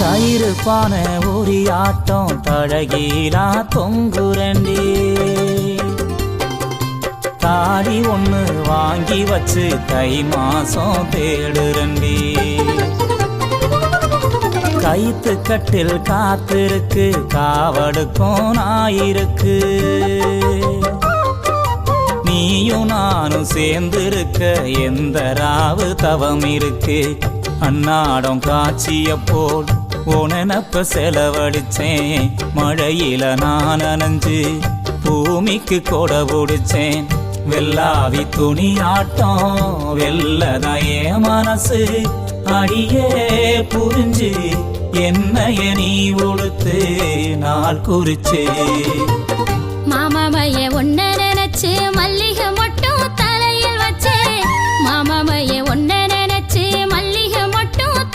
கயிறு பானை ஒரு ஆட்டம் தழகிலா தொங்குரண்டி தாடி ஒன்று வாங்கி வச்சு தை மாசம் தேடுரண்டி கைத்து கட்டில் காத்திருக்கு காவடுக்கும் நாயிருக்கு. நீயும் நானும் சேர்ந்திருக்க எந்த ராவு தவம் இருக்கு? அன்னாடம் காட்சிய போல் நினப்ப செலவழிச்சேன். மழையில நான் நனைஞ்சு பூமிக்கு கொடை பிடிச்சேன். வெள்ளாவி துணி ஆட்டம் வெள்ளதையே மனசு. அடியே புரிஞ்சு என்னைய நீ உடுத்து நாள் குறிச்சு. மாமாமைய ஒன்ன